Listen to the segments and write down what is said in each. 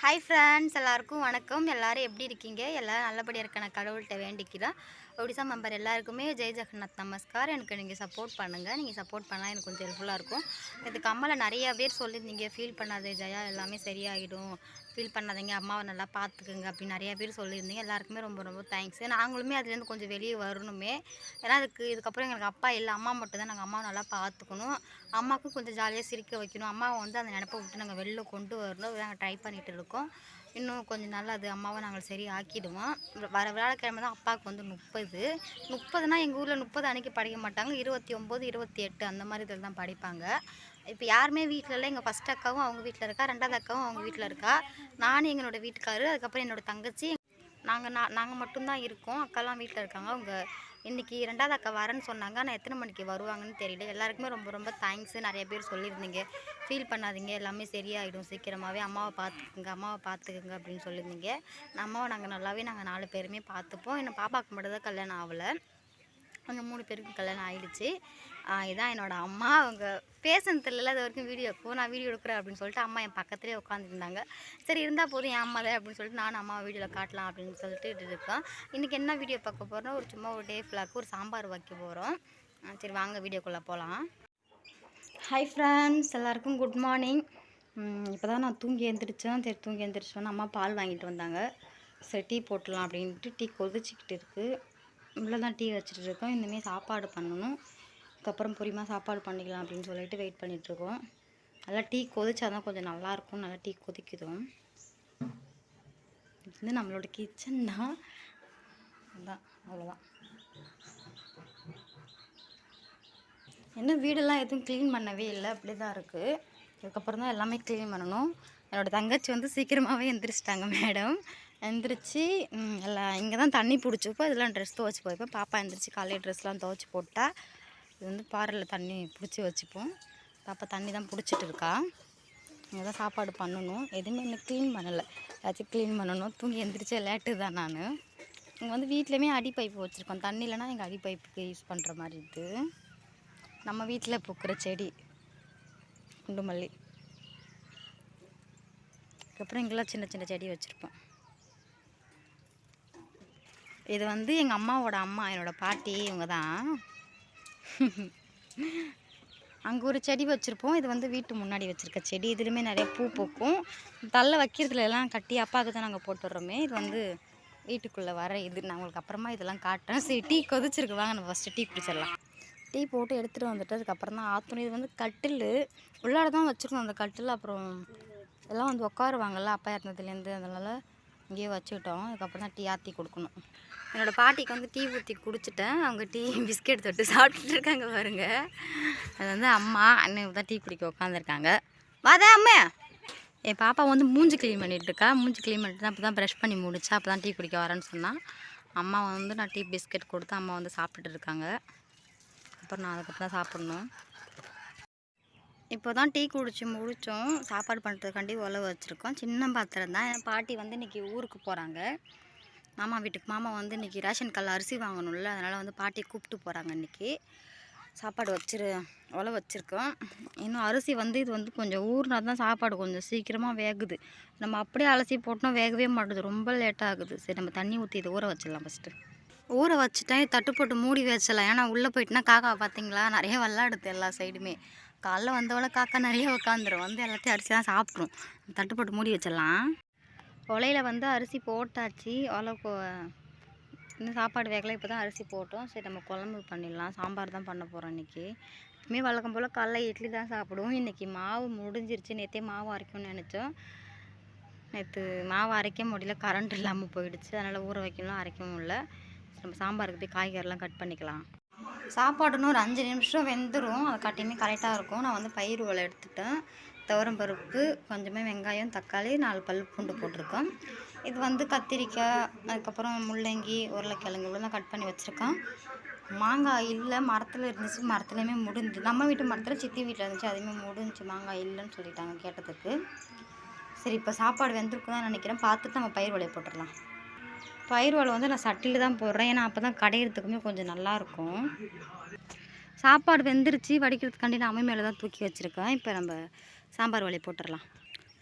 Hi friends எல்லாருக்கும் வணக்கம். எல்லாரும் எப்படி இருக்கீங்க? எல்லோரும் நல்லபடியாக இருக்க நான் கடவுள்கிட்ட வேண்டிக்கிறேன் ஒடிசா மெம்பர் எல்லாருக்குமே ஜெய் ஜெகநாத் நமஸ்கார். எனக்கு நீங்கள் சப்போர்ட் பண்ணுங்கள் நீங்கள் சப்போர்ட் பண்ணால் எனக்கு கொஞ்சம் ஹெல்ப்ஃபுல்லாக இருக்கும். இது கம்மலை நிறைய பேர் சொல்லியிருந்தீங்க. ஃபீல் பண்ணாதே ஜெயா எல்லாமே சரியாயிடும். ஃபீல் பண்ணாதீங்க. அம்மாவை நல்லா பார்த்துக்குங்க அப்படின்னு நிறைய பேர் சொல்லியிருந்தீங்க. எல்லாருக்குமே ரொம்ப ரொம்ப தேங்க்ஸ் நாங்களுமே அதுலேருந்து கொஞ்சம் வெளியே வரணுமே. ஏன்னா அதுக்கு இதுக்கப்புறம் எங்களுக்கு அப்பா இல்லை. அம்மா மட்டும் தான் நாங்கள் அம்மாவை நல்லா பார்த்துக்கணும். அம்மாவுக்கும் கொஞ்சம் ஜாலியாக சிரிக்க வைக்கணும். அம்மாவை வந்து அந்த நினப்பை விட்டு நாங்கள் வெளில கொண்டு வரணும். நாங்கள் ட்ரை பண்ணிகிட்டு இருக்கோம். இன்னும் கொஞ்சம் நாள் அது அம்மாவை நாங்கள் சரி ஆக்கிடுவோம். வர வியாழக்கிழமை தான் அப்பாவுக்கு வந்து முப்பது. முப்பதுனா எங்கள் ஊரில் முப்பது அன்னைக்கு படிக்க மாட்டாங்க. இருபத்தி ஒம்பது இருபத்தி எட்டு அந்த மாதிரி இதில் தான் படிப்பாங்க. இப்போ யாருமே வீட்டில் இல்லை. எங்கள் ஃபஸ்ட் அக்காவும் அவங்க வீட்டில் இருக்கா ரெண்டாவது அக்காவும் அவங்க வீட்டில் இருக்கா. நானும் எங்களோட வீட்டுக்காரு அதுக்கப்புறம் என்னோட தங்கச்சி. நாங்கள் நான் நாங்கள் மட்டும்தான் இருக்கோம். அக்காலாம் வீட்டில் இருக்காங்க. அவங்க இன்றைக்கி ரெண்டாவது அக்கா வரேன்னு சொன்னாங்க. ஆனால் எத்தனை மணிக்கு வருவாங்கன்னு தெரியல. எல்லாருக்குமே ரொம்ப ரொம்ப தேங்க்ஸு நிறைய பேர் சொல்லியிருந்தீங்க. ஃபீல் பண்ணாதீங்க. எல்லாமே சரியாயிடும் சீக்கிரமாகவே அம்மாவை பார்த்துக்குங்க அம்மாவை பார்த்துக்குங்க அப்படின்னு சொல்லியிருந்தீங்க. நான் அம்மாவை நாங்கள் நல்லாவே நாங்கள் நாலு பேருமே பார்த்துப்போம். இன்னும் பாப்பாவுக்கு மட்டும் தான் கல்யாணம் ஆகலை. அவங்க மூணு பேருக்கும் கல்யாணம் ஆகிடுச்சு இதான் என்னோடய அம்மா. அவங்க பேசுன்னு தெரியல அது வரைக்கும் வீடியோ நான் வீடியோ எடுக்கிறேன் அப்படின்னு சொல்லிட்டு அம்மா என் பக்கத்துலேயே உட்காந்துருந்தாங்க சரி இருந்தால் போதும் என் அம்மா தான் அப்படின்னு சொல்லிட்டு நானும் அம்மா வீடியோவில் காட்டலாம் அப்படின்னு சொல்லிட்டு இருக்கேன் இன்றைக்கி என்ன வீடியோ பார்க்க போகிறோம் ஒரு சும்மா ஒரு டே ஃபுல்லாக்கு ஒரு சாம்பார் வைக்க போகிறோம் சரி வாங்க வீடியோக்குள்ளே போகலாம் ஹாய் ஃப்ரெண்ட்ஸ் எல்லாருக்கும் குட் மார்னிங் இப்போ தான் நான் தூங்கி எழுந்திரிச்சேன் சரி தூங்கி எழுந்திரிச்சோன்னு அம்மா பால் வாங்கிட்டு வந்தாங்க. சரி டீ போட்டலாம் அப்படின்ட்டு டீ கொதிச்சிக்கிட்டு இருக்குது இவ்வளோ தான் டீ வச்சுட்டு இருக்கோம் இந்தமாரி சாப்பாடு பண்ணணும். அதுக்கப்புறம் பொரியமாக சாப்பாடு பண்ணிக்கலாம் அப்படின்னு சொல்லிட்டு வெயிட் பண்ணிகிட்ருக்கோம் நல்லா டீ கொதிச்சா தான் கொஞ்சம் நல்லாயிருக்கும் நல்லா டீ கொதிக்குதும் இது வந்து நம்மளோட கிச்சன் தான். அதான் அவ்வளோதான் என்ன வீடெல்லாம் எதுவும் க்ளீன் பண்ணவே இல்லை. அப்படி தான் இருக்குது இதுக்கப்புறம் தான் எல்லாமே க்ளீன் பண்ணணும். என்னோடய தங்கச்சி வந்து சீக்கிரமாகவே எந்திரிச்சிட்டாங்க மேடம் எந்திரிச்சு எல்லாம் இங்கே தான் தண்ணி பிடிச்சிப்போ இதெல்லாம் ட்ரெஸ் துவச்சி போய்ப்போம் பாப்பா எந்திரிச்சு காலையில் ட்ரெஸ்லாம் துவச்சி போட்டால் இது வந்து பாறையில் தண்ணி பிடிச்சி வச்சுப்போம். பாப்பா தண்ணி தான் பிடிச்சிட்டு இருக்கா. இங்கே தான் சாப்பாடு பண்ணணும். எதுவுமே இன்னும் க்ளீன் பண்ணலை. ஏதாச்சும் க்ளீன் பண்ணணும். தூங்கி எந்திரிச்சே லேட்டு தான் நான். இங்கே வந்து வீட்லேயுமே அடி பைப்பு வச்சுருக்கோம். தண்ணி இல்லைனா எங்கள் அடி பைப்புக்கு யூஸ் பண்ணுற மாதிரி இது நம்ம வீட்டில் பூக்கிற செடி குண்டு மல்லி அதுக்கப்புறம் இங்கெல்லாம் சின்ன சின்ன செடி வச்சுருப்போம். இது வந்து எங்கள் அம்மாவோட அம்மா என்னோட பாட்டி இவங்க தான். அங்கே ஒரு செடி வச்சுருப்போம். இது வந்து வீட்டு முன்னாடி வச்சுருக்க செடி. இதுலேயுமே நிறைய பூ பூக்கும். தள்ள வைக்கிறதுல எல்லாம் கட்டி அப்பாவுக்கு தான் நாங்கள் போட்டுடுறோமே. இது வந்து வீட்டுக்குள்ளே வர இது. நான் உங்களுக்கு அப்புறமா இதெல்லாம் காட்டுறேன். சரி டீ கொதிச்சிருக்கு. வாங்க நம்ம ஃபஸ்ட்டு டீ குடிச்சிடலாம். டீ போட்டு எடுத்துகிட்டு வந்துட்டு அதுக்கப்புறம் தான் ஆற்றணும் இது வந்து கட்டில். உள்ளாட தான் வச்சுருக்கோம். அந்த கட்டில் அப்புறம் எல்லாம் வந்து உட்காருவாங்கள்ல அப்பா இறந்ததுலேருந்து. அதனால் இங்கேயே வச்சுக்கிட்டோம். அதுக்கப்புறம் தான் டீ ஆற்றி கொடுக்கணும். என்னோடய பாட்டிக்கு வந்து டீ ஊற்றி குடிச்சிட்டேன். அவங்க டீ பிஸ்கெட் தொட்டு சாப்பிட்டுட்டு இருக்காங்க பாருங்க. அது வந்து அம்மா அண்ணன் தான் டீ குடிக்க உட்காந்துருக்காங்க வாதா அம்மா. என் பாப்பா வந்து மூஞ்சி க்ளீன் பண்ணிட்டு இருக்கா. மூஞ்சி க்ளீன் பண்ணிட்டு தான் அப்போ தான் ப்ரஷ் பண்ணி முடிச்சா அப்போ தான் டீ குடிக்க வரேன்னு சொன்னான் அம்மா வந்து நான் டீ பிஸ்கெட் கொடுத்து அம்மா வந்து சாப்பிட்டுட்டு இருக்காங்க. அப்புறம் நான் அதுக்கப்புறம் தான் சாப்பிட்ணும். இப்போ தான் டீ குடிச்சு முடித்தோம் சாப்பாடு பண்ணுறதுக்காண்டி உழவு வச்சுருக்கோம். சின்ன பாத்திரம் தான். என் பாட்டி வந்து இன்றைக்கி ஊருக்கு போகிறாங்க மாமா வீட்டுக்கு மாமா வந்து இன்றைக்கி ரேஷன் கல்ல அரிசி வாங்கணும்ல அதனால் வந்து பாட்டி கூப்பிட்டு போகிறாங்க இன்றைக்கி சாப்பாடு வச்சிரு உழவு வச்சுருக்கோம். இன்னும் அரிசி வந்து இது வந்து கொஞ்சம் ஊறினா தான் சாப்பாடு கொஞ்சம் சீக்கிரமாக வேகுது. நம்ம அப்படியே அலசி போட்டோம் வேகவே மாட்டுது. ரொம்ப லேட்டாகுது சரி நம்ம தண்ணி ஊற்றி இது ஊற வச்சிடலாம் ஃபஸ்ட்டு ஊற வச்சுட்டேன். தட்டு போட்டு மூடி வச்சிடலாம் ஏன்னா உள்ளே போயிட்டுனா காக்கா பார்த்தீங்களா நிறைய விளாடுது எல்லா சைடுமே காலைல வந்தவளை காக்கா நிறைய உட்காந்துரும். வந்து எல்லாத்தையும் அரிசி தான் சாப்பிட்ரும் தட்டு போட்டு மூடி வச்சிடலாம். உலையில வந்து அரிசி போட்டாச்சு. உலை போ இன்னும் சாப்பாடு வேகலை இப்போ தான் அரிசி போட்டோம். சரி நம்ம குழம்பு பண்ணிடலாம். சாம்பார் தான் பண்ண போகிறோம் இன்றைக்கி எப்பவுமே வழக்கம் போல் காலைல இட்லி தான் சாப்பிடுவோம். இன்றைக்கி மாவு முடிஞ்சிருச்சு. நேற்றே மாவு அரைக்கணும்னு நினச்சோம். நேற்று மாவு அரைக்க முடியல. கரண்ட் இல்லாமல் போயிடுச்சு. அதனால் ஊற வைக்கணும். அரைக்கவும் இல்லை. நம்ம சாம்பாருக்கு போய் காய்கறிலாம் கட் பண்ணிக்கலாம். சாப்பாடுன்னு ஒரு அஞ்சு நிமிஷம் வெந்துடும் அதை கட்டியுமே கரெக்டாக இருக்கும். நான் வந்து பயிர் உலை எடுத்துட்டேன். துவரம் பருப்பு கொஞ்சமே வெங்காயம் தக்காளி நாலு பல் பூண்டு போட்டிருக்கோம். இது வந்து கத்திரிக்காய் அதுக்கப்புறம் முள்ளங்கி உருளைக்கிழங்கு இவ்வளோ கட் பண்ணி வச்சுருக்கோம். மாங்காய் இல்லை மரத்தில் இருந்துச்சு மரத்துலையுமே முடிஞ்சு. நம்ம வீட்டு மரத்தில் சித்தி வீட்டில் இருந்துச்சு அதுவுமே முடிஞ்சு. மாங்காய் இல்லைன்னு சொல்லிட்டாங்க கேட்டதுக்கு. சரி இப்போ சாப்பாடு வெந்திருக்கும் தான் நினைக்கிறேன். பார்த்துட்டு நம்ம பயிர் வலையை போட்டுடலாம். பயிர் வலை வந்து நான் சட்டியில் தான் போடுறேன். ஏன்னா அப்போ தான் கடையிறதுக்குமே கொஞ்சம் நல்லாயிருக்கும் சாப்பாடு வெந்துருச்சு. வடிக்கிறதுக்காண்டி நான் அம்மை மேலே தான் தூக்கி வச்சுருக்கேன். இப்போ நம்ம சாம்பார் வலை போட்டுடலாம்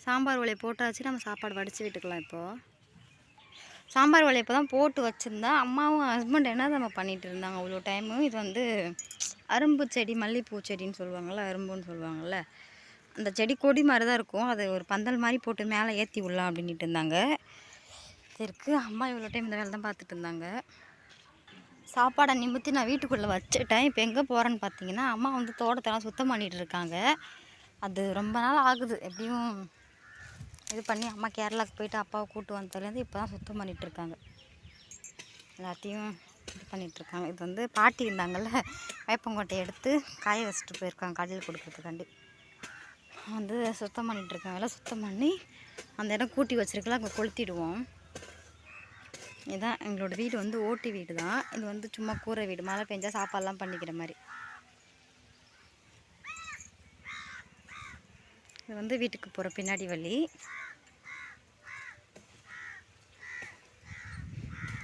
சாம்பார் வலையை போட்டாச்சு நம்ம சாப்பாடு வடித்து விட்டுக்கலாம் இப்போது சாம்பார் வலையை இப்போ தான் போட்டு வச்சுருந்தா அம்மாவும் ஹஸ்பண்ட் என்ன நம்ம பண்ணிகிட்டு இருந்தாங்க அவ்வளோ டைமும் இது வந்து அரும்பு செடி மல்லிகைப்பூ செடின்னு சொல்லுவாங்கள்ல அரும்புன்னு சொல்லுவாங்கள்ல அந்த செடி கொடி மாதிரி தான் இருக்கும். அது ஒரு பந்தல் மாதிரி போட்டு மேலே ஏற்றி விடலாம் அப்படின்ட்டு இருந்தாங்க. இருக்கு. அம்மா இவ்வளோ டைம் இந்த வேலை தான் பார்த்துட்டு இருந்தாங்க. சாப்பாடை நிமித்தி நான் வீட்டுக்குள்ளே வச்சுட்டேன். இப்போ எங்கே போகிறேன்னு பார்த்தீங்கன்னா அம்மா வந்து தோட்டத்தெல்லாம் சுத்தம் பண்ணிகிட்டு இருக்காங்க. அது ரொம்ப நாள் ஆகுது. எப்படியும் இது பண்ணி அம்மா கேரளாவுக்கு போயிட்டு அப்பாவை கூட்டு வந்ததுலேருந்து இப்போ தான் சுத்தம் பண்ணிகிட்ருக்காங்க எல்லாத்தையும் இது பண்ணிகிட்ருக்காங்க இருக்காங்க இது வந்து பாட்டி இருந்தாங்கள்ல வேப்பங்கொட்டையை எடுத்து காய வச்சுட்டு போயிருக்காங்க கடையில் கொடுக்குறதுக்காண்டி. வந்து சுத்தம் பண்ணிகிட்ருக்காங்க எல்லாம் சுத்தம் பண்ணி அந்த இடம் கூட்டி வச்சுருக்கலாம். அங்கே கொளுத்திடுவோம். இதுதான் எங்களோட வீடு வந்து ஓட்டு வீடு தான் இது வந்து சும்மா கூரை வீடு. மழை பெஞ்சால் சாப்பாடெலாம் பண்ணிக்கிற மாதிரி. இது வந்து வீட்டுக்கு போகிற பின்னாடி வழி.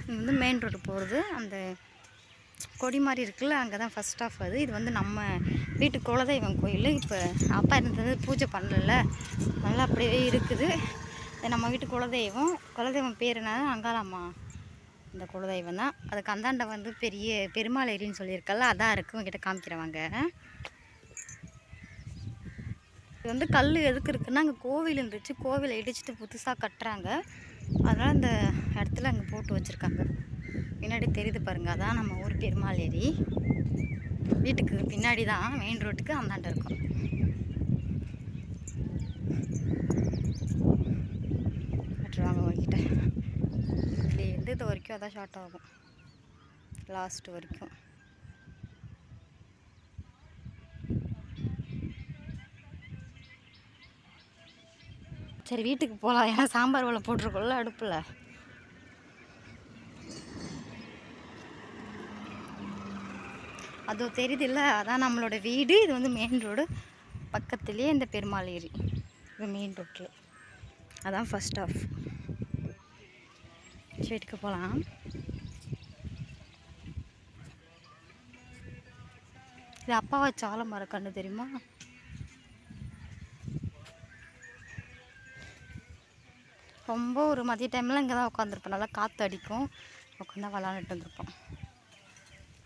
இது வந்து மெயின் ரோடு போகிறது அந்த கொடி மாதிரி இருக்குல்ல அங்கே தான் ஃபஸ்ட் ஆஃப் அது. இது வந்து நம்ம வீட்டு குலதெய்வம் கோயில். இப்போ அப்பா இருந்தது பூஜை பண்ணல. நல்லா அப்படியே இருக்குது. இது நம்ம வீட்டு குலதெய்வம். குலதெய்வம் பேர் என்ன? அங்காளம்மா. இந்த குலதெய்வம் தான் அதுக்கு அந்தாண்டை வந்து பெரிய பெருமாள் ஏரின்னு சொல்லியிருக்கல அதான் இருக்குது உங்ககிட்ட காமிக்கிறவாங்க இது வந்து கல் எதுக்கு இருக்குன்னா அங்கே கோவில் இருந்துச்சு. கோவிலை இடிச்சிட்டு புதுசாக கட்டுறாங்க. அதனால் அந்த இடத்துல அங்கே போட்டு வச்சுருக்காங்க. பின்னாடி தெரியுது பாருங்கள் அதான் நம்ம ஊர் பெருமாள் ஏரி. வீட்டுக்கு பின்னாடி தான் மெயின் ரோட்டுக்கு அந்தாண்ட இருக்கும். விட்டுருவாங்க உங்ககிட்ட. இதுலேருந்து இது வரைக்கும் அதான் ஷார்ட் ஆகும். லாஸ்ட் வரைக்கும். சரி வீட்டுக்கு போகலாம் ஏன்னா சாம்பார் வலை போட்டிருக்கோம்ல அடுப்பில். அது தெரியுதுல்ல அதான் நம்மளோட வீடு. இது வந்து மெயின் ரோடு பக்கத்துலேயே இந்த பெருமாள் ஏரி. இது மெயின் ரோட்டில் அதான் ஃபஸ்ட் ஆஃப் வீட்டுக்கு போகலாம் இது அப்பாவை சாலை ஆலமரம் தெரியுமா? ரொம்ப ஒரு மதிய டைமில் இங்கே தான் உட்காந்துருப்போம் நல்லா காற்று அடிக்கும். உட்காந்து விளாண்டுட்டு வந்திருப்போம்.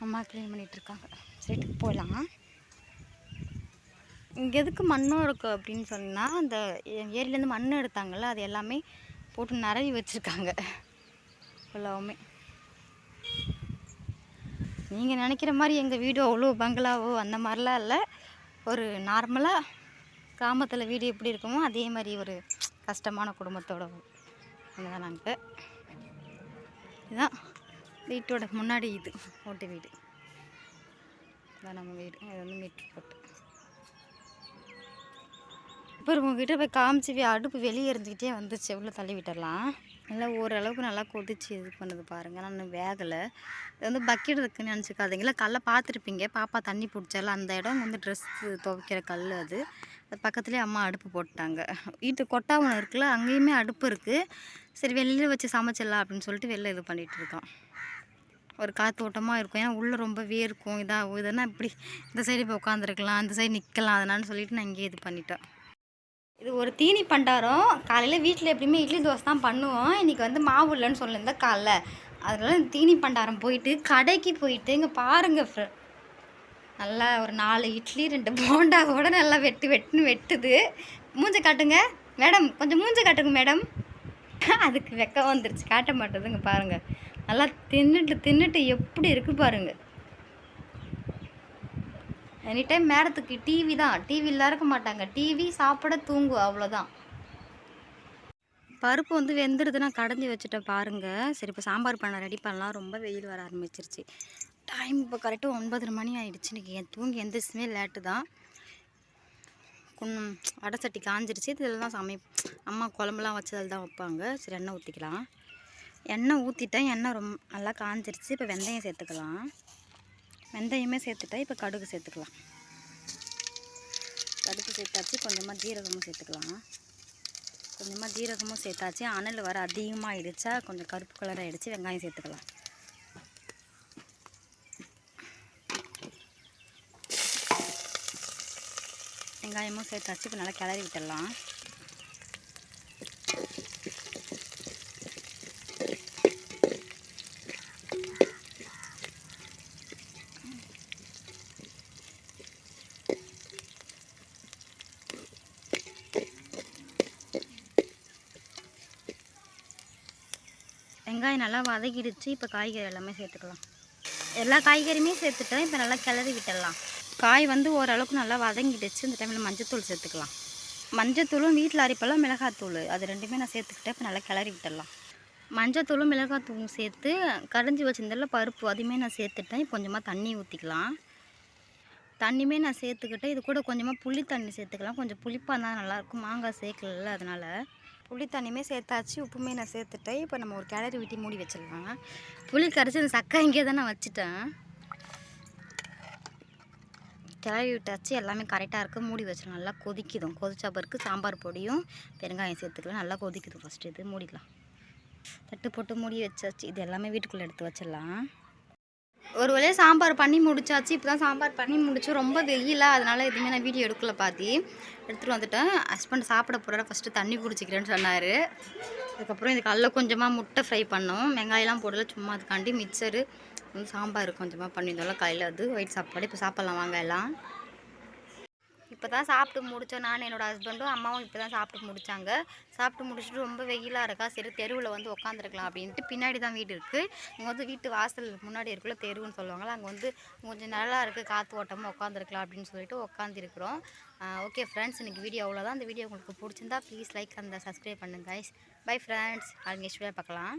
அம்மா க்ளீன் பண்ணிகிட்ருக்காங்க வீட்டுக்கு போகலாம் இங்கே எதுக்கு மண்ணும் இருக்குது அப்படின்னு சொன்னால் அந்த ஏரியிலேருந்து மண் எடுத்தாங்கள்ல அது எல்லாமே போட்டு நிறவி வச்சுருக்காங்க. ஃபுல்லாவுமே நீங்கள் நினைக்கிற மாதிரி எங்கள் வீடு அவ்வளோ பங்களாவோ அந்த மாதிரிலாம் இல்லை. ஒரு நார்மலாக கிராமத்தில் வீடு எப்படி இருக்குமோ அதே மாதிரி ஒரு கஷ்டமான குடும்பத்தோட அவ்வளோதான் நாங்கள் இதுதான் வீட்டோட முன்னாடி இது ஓட்டு வீடு. இதான் நம்ம வீடு. இது வந்து மீட்ரு போட்டு. இப்போ உங்ககிட்ட போய் காமிச்சு அடுப்பு வெளியே இருந்துக்கிட்டே வந்துச்சு எவ்வளோ தள்ளி விட்டுடலாம் நல்லா ஓரளவுக்கு நல்லா கொதிச்சு இது பண்ணுது பாருங்கள் நான் வேகலை. இது வந்து பக்கெட் இருக்குன்னு நினச்சிக்காதீங்களா கல்லை பார்த்துருப்பீங்க. பாப்பா தண்ணி பிடிச்சால அந்த இடம் வந்து ட்ரெஸ்ஸு துவைக்கிற கல் அது. அது பக்கத்துலேயே அம்மா அடுப்பு போட்டாங்க. வீட்டு கொட்டாவனம் இருக்குல்ல அங்கேயுமே அடுப்பு இருக்குது சரி வெளியில் வச்சு சமைச்சிடலாம் அப்படின்னு சொல்லிட்டு வெளில இது பண்ணிகிட்டு இருக்கோம். ஒரு காத்தோட்டமாக இருக்கும். ஏன்னா உள்ளே ரொம்ப வேர்க்கும். இதாகும் இதனா இப்படி இந்த சைடு இப்போ உட்காந்துருக்கலாம் இந்த சைடு நிற்கலாம் அதனால சொல்லிட்டு நான் இங்கேயே இது பண்ணிட்டேன். இது ஒரு தீனி பண்டாரம். காலையில் வீட்டில் எப்படியுமே இட்லி தோசை தான் பண்ணுவோம். இன்றைக்கி வந்து மாவு இல்லைன்னு சொல்லியிருந்தேன் காலைல. அதனால் தீனி பண்டாரம் போயிட்டு கடைக்கு போயிட்டு இங்கே பாருங்கள் நல்லா ஒரு நாலு இட்லி ரெண்டு போண்டா கூட நல்லா வெட்டு வெட்டுன்னு வெட்டுது. மூஞ்சை காட்டுங்க. மேடம் கொஞ்சம் மூஞ்சை காட்டுங்க மேடம். அதுக்கு வெக்கம் வந்துருச்சு. காட்ட மாட்டேதுங்க பாருங்கள் நல்லா தின்னுட்டு தின்னுட்டு எப்படி இருக்குது பாருங்கள் எனி டைம் மேடத்துக்கு டிவி தான். டிவி இருக்க மாட்டாங்க. டிவி சாப்பிட தூங்கு அவ்வளோதான் பருப்பு வந்து வெந்துடுதுன்னா கடைஞ்சி வச்சுட்டேன் பாருங்கள் சரி இப்போ சாம்பார் பண்ண ரெடி பண்ணலாம். ரொம்ப வெயில் வர ஆரம்பிச்சிருச்சு. டைம் இப்போ கரெக்டாக ஒன்பதரை மணி ஆகிடுச்சு இன்றைக்கி என் தூங்கி எந்திரிச்சுமே லேட்டு தான். குன் வடை சட்டி காஞ்சிருச்சு. இதில் தான் சமை அம்மா குழம்புலாம் வச்சதில் தான் வைப்பாங்க. சரி எண்ணெய் ஊற்றிக்கலாம் எண்ணெய் ஊற்றிட்டேன் எண்ணெய் ரொம்ப நல்லா காஞ்சிருச்சு. இப்போ வெந்தயம் சேர்த்துக்கலாம். வெந்தயமே சேர்த்துட்டேன் இப்போ கடுகு சேர்த்துக்கலாம். கடுகு சேர்த்தாச்சு. கொஞ்சமாக ஜீரகமும் சேர்த்துக்கலாம். கொஞ்சமாக ஜீரகமும் சேர்த்தாச்சு. அனல் வர அதிகமாகிடுச்சா கொஞ்சம் கருப்பு கலர் ஆகிடுச்சு வெங்காயம் சேர்த்துக்கலாம். வெங்காயமும் சேர்த்தாச்சு இப்போ நல்லா கிளறி விட்டுடலாம். வெங்காயம் நல்லா வதக்கிடுச்சு இப்போ காய்கறி எல்லாமே சேர்த்துக்கலாம். எல்லா காய்கறியுமே சேர்த்துட்டோம் இப்போ நல்லா கிளறி விட்டுடலாம். காய் வந்து ஓரளவுக்கு நல்லா வதங்கிடுச்சு. இந்த டைமில் மஞ்சத்தூள் சேர்த்துக்கலாம். மஞ்சத்தூளும் வீட்டில் அரைப்பெல்லாம் மிளகாத்தூள். அது ரெண்டுமே நான் சேர்த்துக்கிட்டேன். இப்போ நல்லா கிளறி விட்டுடலாம். மஞ்சத்தூளும் மிளகாத்தூளும் சேர்த்து கடைஞ்சி வச்சிருந்ததில் பருப்பு அதையுமே நான் சேர்த்துட்டேன். கொஞ்சமாக தண்ணி ஊற்றிக்கலாம் தண்ணியுமே நான் சேர்த்துக்கிட்டேன் இது கூட கொஞ்சமாக புளி தண்ணி சேர்த்துக்கலாம். கொஞ்சம் புளிப்பாக இருந்தால் நல்லாயிருக்கும். மாங்காய் சேர்க்கல அதனால். புளி தண்ணியுமே சேர்த்தாச்சு. உப்புமே நான் சேர்த்துட்டேன். இப்போ நம்ம ஒரு கிளறி விட்டி மூடி வச்சிடலாம். புளி கரைச்சி அந்த சக்கா இங்கே தான் நான் வச்சுட்டேன். கிளறி விட்டாச்சு. எல்லாமே கரெக்டாக இருக்குது மூடி வச்சிடலாம் நல்லா கொதிக்குதும். கொதிச்சா பிறகு சாம்பார் பொடியும் பெருங்காயம் சேர்த்துக்கலாம். நல்லா கொதிக்குது ஃபஸ்ட்டு இது. மூடிக்கலாம். தட்டு போட்டு மூடி வச்சாச்சு. இது எல்லாமே வீட்டுக்குள்ளே எடுத்து வச்சிடலாம். ஒரு வழியாக சாம்பார் பண்ணி முடிச்சாச்சு. இப்போ தான் சாம்பார் பண்ணி முடிச்சு ரொம்ப வெயிலாக அதனால் எதுவுமே நான் வீடியோ எடுக்கல பார்த்து எடுத்துகிட்டு வந்துட்டேன். ஹஸ்பண்ட் சாப்பிட போகிற ஃபஸ்ட்டு தண்ணி குடிச்சிக்கிறேன்னு சொன்னார். அதுக்கப்புறம் இதுக்கு அல்ல கொஞ்சமாக முட்டை ஃப்ரை பண்ணோம். வெங்காயம்லாம் போடல. சும்மா அதுக்காண்டி மிக்சரு வந்து சாம்பார் கொஞ்சமாக பண்ணியிருந்தோம்ல காலையில் அது ஒயிட் சாப்பாடு. இப்போ சாப்பிட்லாம் வாங்க எல்லாம். இப்போ தான் சாப்பிட்டு முடித்தோம் நான் என்னோடய ஹஸ்பண்டும் அம்மாவும் இப்போ தான் சாப்பிட்டு முடித்தாங்க சாப்பிட்டு முடிச்சுட்டு ரொம்ப வெயிலாக இருக்கா? சரி தெருவில் வந்து உட்காந்துருக்கலாம் அப்படின்ட்டு பின்னாடி தான் வீடு இருக்குது இங்கே வந்து வீட்டு வாசல் முன்னாடி இருக்குள்ள தெருவுன்னு சொல்லுவாங்களா அங்கே வந்து கொஞ்சம் நல்லா இருக்குது காற்று ஓட்டமாக உட்காந்துருக்கலாம் அப்படின்னு சொல்லிட்டு உட்காந்துருக்குறோம் ஓகே ஃப்ரெண்ட்ஸ் இன்றைக்கி வீடியோ அவ்வளோதான் அந்த வீடியோ உங்களுக்கு பிடிச்சிருந்தா ப்ளீஸ் லைக் அந்த சப்ஸ்கிரைப் பண்ணுங்க கைஸ் பை ஃப்ரெண்ட்ஸ் அவங்க நெக்ஸ்ட் பார்க்கலாம்.